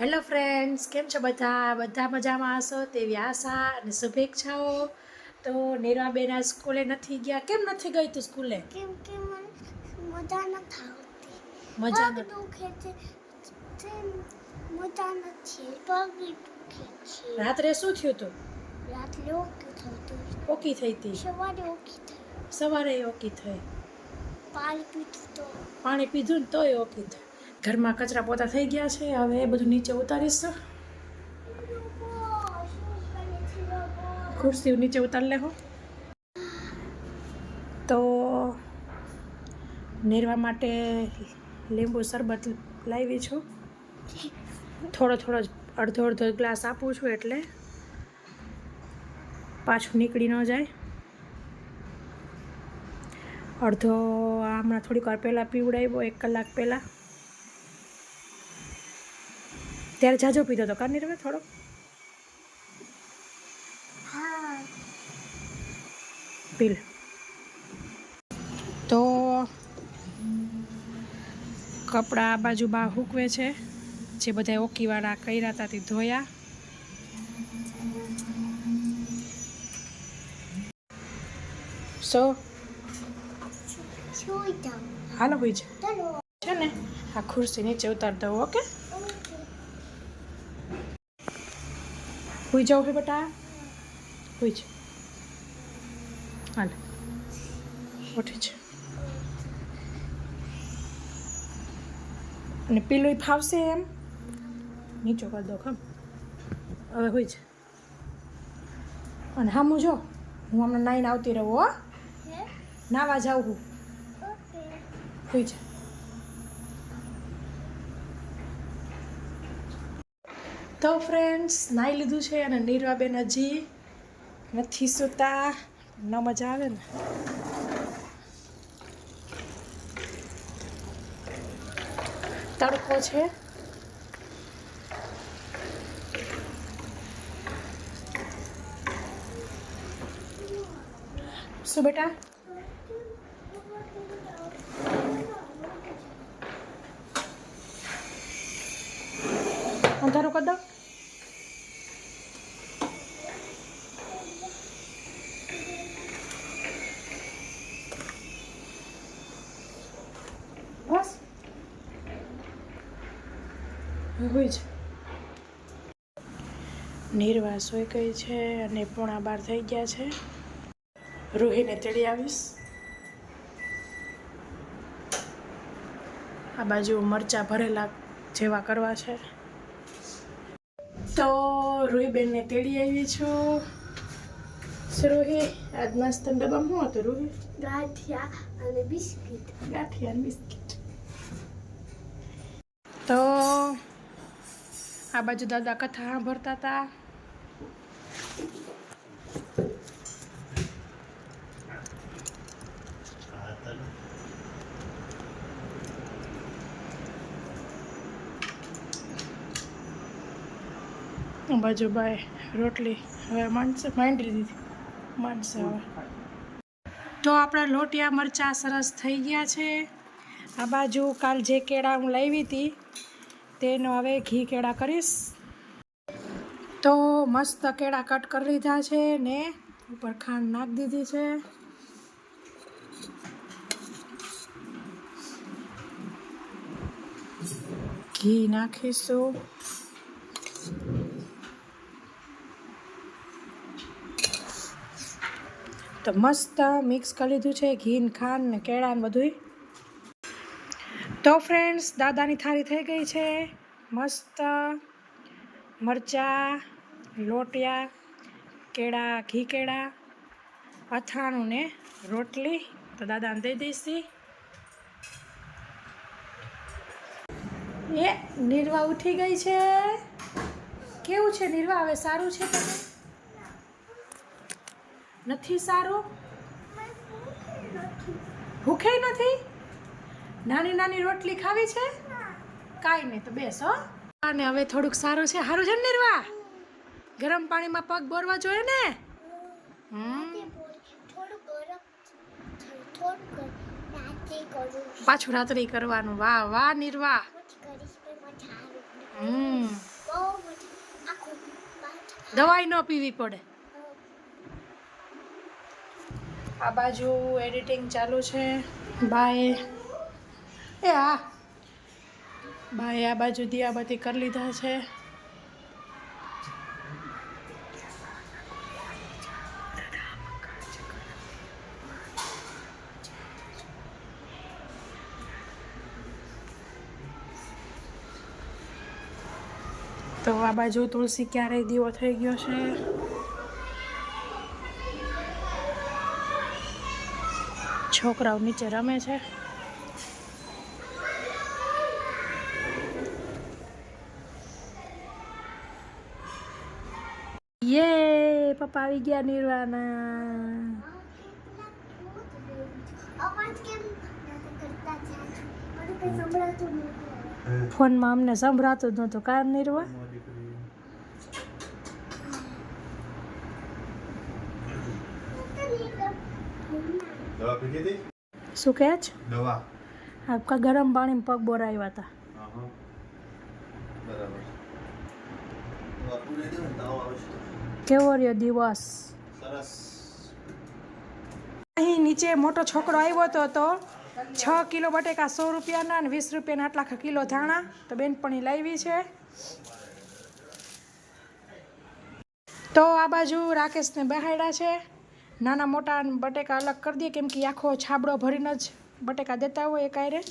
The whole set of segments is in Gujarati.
હેલો ફ્રેન્ડ્સ કેમ છો બધા? બધા મજામાં હશો? તેવી આશા અને શુભેચ્છાઓ. તો નીરવાબેન આ સ્કૂલે નથી ગયા? કેમ નથી ગઈ તું સ્કૂલે? કેમ કે મજા નથી આવતી. મજા દુખે છે. મજા નથી પગ દુખે છે. રાત્રે શું થયું તું? રાત્રે ઓકે થતું ઓકી થઈ હતી સવારે ઓકે થઈ. સવારે ઓકી થઈ. પાણી પીધું તો. પાણી પીધું ને તોય ઓકી થઈ. ઘરમાં કચરા પોતા થઈ ગયા છે. હવે એ બધું નીચે ઉતારીશ. લોકો શું કરે છે લોકો ખુરશી નીચે ઉતારી લેહો. તો નેરવા માટે લીંબુ શરબત લાવી છું. થોડો થોડો અડધો અડધો ગ્લાસ આપું છું એટલે પાછું નીકળી ન જાય. અડધો હમણાં થોડીક વાર પહેલાં પીવડાવ્યો, એક કલાક પહેલાં. ત્યારે જાજો પીધો હતો કાર નીરવે થોડો. હા પીલ. તો કપડાં આ બાજુ બા હૂકવે છે. જે બધા ઓકીવાળા કર્યા હતા તે ધોયા. સો. હાલો ભાઈ છે ને? આ ખુરશી નીચે ઉતાર દઉં ઓકે? હુઈ જાઉં હે બેટા? હુઈ છે? હાલ. ઉઠે છે. અને પેલું ફાવશે એમ? નીચો કરી દો ખમ. હવે હોય છે. અને હામું જો હું હમણાં નાઈને આવતી રહું હો. નાવા જાઉં હું. હોય છે. તો ફ્રેન્ડ્સ નાહી લીધું છે અને નીરવાબેન હજી નથી સૂતા. ન મજા આવે ને. તડકો છે. શું બેટા અંધારું કરી દો બસ હોય છે નિર્વા સોઈ ગઈ છે અને પોણા બાર થઈ ગયા છે. રૂહીને તેડી આવીશ. આ બાજુ મરચા ભરેલા જેવા કરવા છે. તો રૂહીબેનને તેડી આવી છું. રોહી આજ નાસ્તા ડબ્બામાં શું હતું રૂહી? ગાંઠિયા અને બિસ્કિટ. ગાંઠિયા અને બિસ્કિટ. તો આ બાજુ દાદા કથા સાંભળતા હતા બાજુ બાય રોટલી. હવે માંડશે માંડી દીધી. માંડશે હવે. તો આપણા લોટિયા મરચાં સરસ થઈ ગયા છે. આ બાજુ કાલ જે કેળા હું લાવી હતી તેનો હવે ઘી કેળા કરીશ. તો મસ્ત કેળા કટ કરી લીધા છે ને ઉપર ખાંડ નાખી દીધી છે. ઘી નાખીશું. તો મસ્ત મિક્સ કરી લીધું છે ઘી ખાંડ ને કેળા ને બધુંય. તો ફ્રેન્ડ્સ દાદાની થાળી થઈ ગઈ છે. મસ્ત મરચાં, લોટિયા, કેળા, ઘી કેળા, અથાણું ને રોટલી તો દાદાને દઈ દઈશી. એ, નિર્વા ઉઠી ગઈ છે. કેવું છે નિર્વા? હવે સારું છે તમે નથી સારું? ભૂખે નથી? નાની નાની રોટલી ખાવી છે? કાંઈ નહીં, તો બેસ અને હવે થોડુંક સારું છે. સારું છે ને નિર્વા? ગરમ પાણીમાં પગ બોરવા જોઈએ ને? પાછું રાત્રિ કરવાનું. વાહ વાહ, નિર્વા. હમ. દવાઈ ન પીવી પડે. આ બાજુ એડિટિંગ ચાલુ છે. બાય. એ હા બાય આ બાજુ દિયાબત્તી કરી લીધા છે. તો આ બાજુ તુલસી ક્યારેય દીવો થઈ ગયો છે. છોકરાઓ નીચે રમે છે. યે પપ્પા આવી ગયા નિર્વાના ફોનમાં અમને સંભળાતું જ નહોતું. કાર નિર્વા? શું કહે છે? દવા. આપકા ગરમ પાણીમાં પગ બોરાવ્યા હતા. બરાબર. દે કેવો રહ્યો દિવસ? સરસ. અહીં નીચે મોટો છોકરો આવ્યો હતો તો છ કિલો બટેકા સો રૂપિયાના અને વીસ રૂપિયાના આટલા ખા કિલો ધાણા તો બેનપણી લાવી છે. તો આ બાજુ રાકેશને બહાડ્યા છે. નાના મોટા બટેકા અલગ કરી દઈએ કેમ કે આખો છાબડો ભરીને જ બટેકા દેતા હોય એ કાંઈ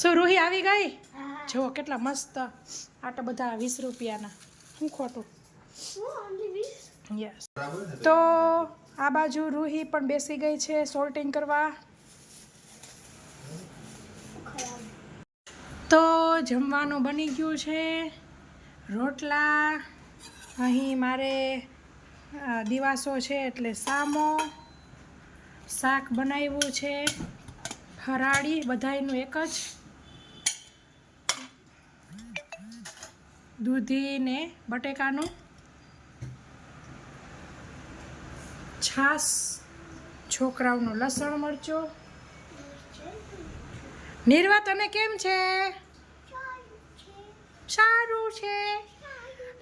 શું રૂહી આવી ગઈ? જુઓ કેટલા મસ્ત. આટલા બધા વીસ રૂપિયાના. શું ખોટું? યસ તો આ બાજુ રૂહી પણ બેસી ગઈ છે સોલ્ટિંગ કરવા. તો જમવાનું બની ગયું છે. રોટલા, અહીં મારે દિવાસો છે એટલે સામો. શાક બનાવ્યું છે. ફરાળી બધાયનું એક જ. દૂધી ને બટેકાનું છાસ છોકરાઓનું લસણ, મરચો. નિર્વા, તને કેમ છે? સારું છે.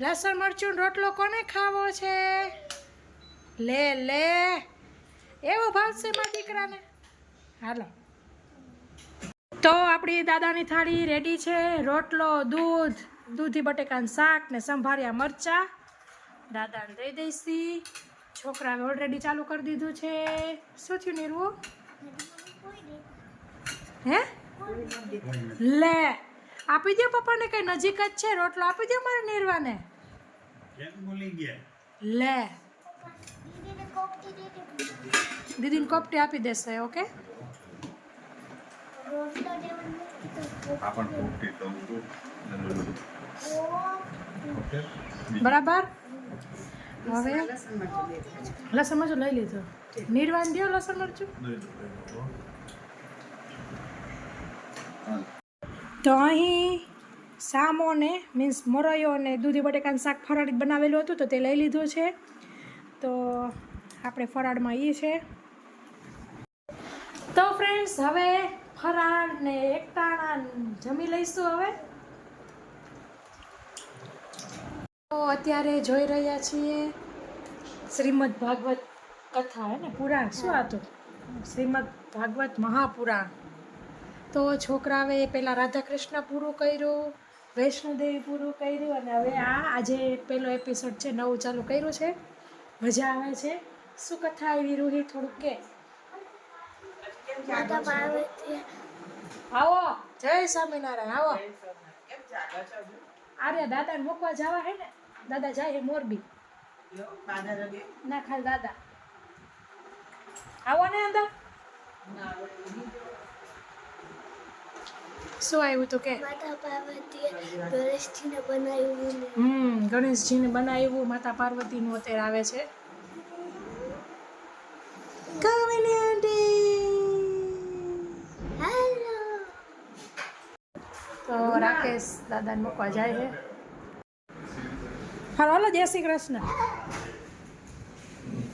લસણ, મરચું, રોટલો કોને ખાવો છે? લે લે. એવો ભાવશે મારા દીકરાને. હાલો. તો આપણી દાદાની થાળી રેડી છે. રોટલો, દૂધ દૂધી બટેકાનું શાક ને સંભાર્યા મરચા. દાદાને દઈ દઈશી. છોકરાએ ઓલરેડી ચાલુ કરી દીધું છે. શું થયું નીરવું હે? લે આપી દો પપ્પાને કઈ નજીક જ છે રોટલો આપી દો મારા નીરવાને. લે. દીદીને કોપટી આપી દેશે ઓકે? આપણ કોપટી તો બરાબર? હવે? લસણ મરચું લઈ લીધો. નિર્વાણ દો લસણ મરચું. તો અહીં સામોને મીન્સ મોરૈયો અને દૂધી બટેકાનું શાક ફરાળી બનાવેલું હતું તો તે લઈ લીધું છે. તો આપણે ફરાળમાં એ છે. તો ફ્રેન્ડ્સ હવે ફરાળ ને એકટાણા જમી લઈશું હવે. તો અત્યારે જોઈ રહ્યા છીએ શ્રીમદ ભાગવત કથા હે ને? પુરાણ. શું હતું શ્રીમદ ભાગવત મહાપુરાણ. તો છોકરાવે પહેલાં રાધાકૃષ્ણ પૂરું કર્યું વૈષ્ણોદેવી પૂરું કર્યું અને હવે આ આજે પહેલો એપિસોડ છે નવું ચાલુ કર્યું છે. મજા આવે છે. શું કથા આવી? રૂહી થોડુંક કે. આવો. જય સ્વામિનારાયણ. આવો. આર્યા દાદાને મૂકવા જવા હે ને? દાદા જાય હે મોરબી. ના ખાલી દાદા. આવો ને અંદર. શું આવ્યું તો કે? માતા પાર્વતીએ ગણેશજીને બનાવ્યું ને. હમ ગણેશજીને બનાવ્યું. માતા પાર્વતીનું અત્યારે આવે છે. Kamini aunty hello. તો રાકેશ દાદાને મૂકવા જાય છે. હાલો જય શ્રી કૃષ્ણ.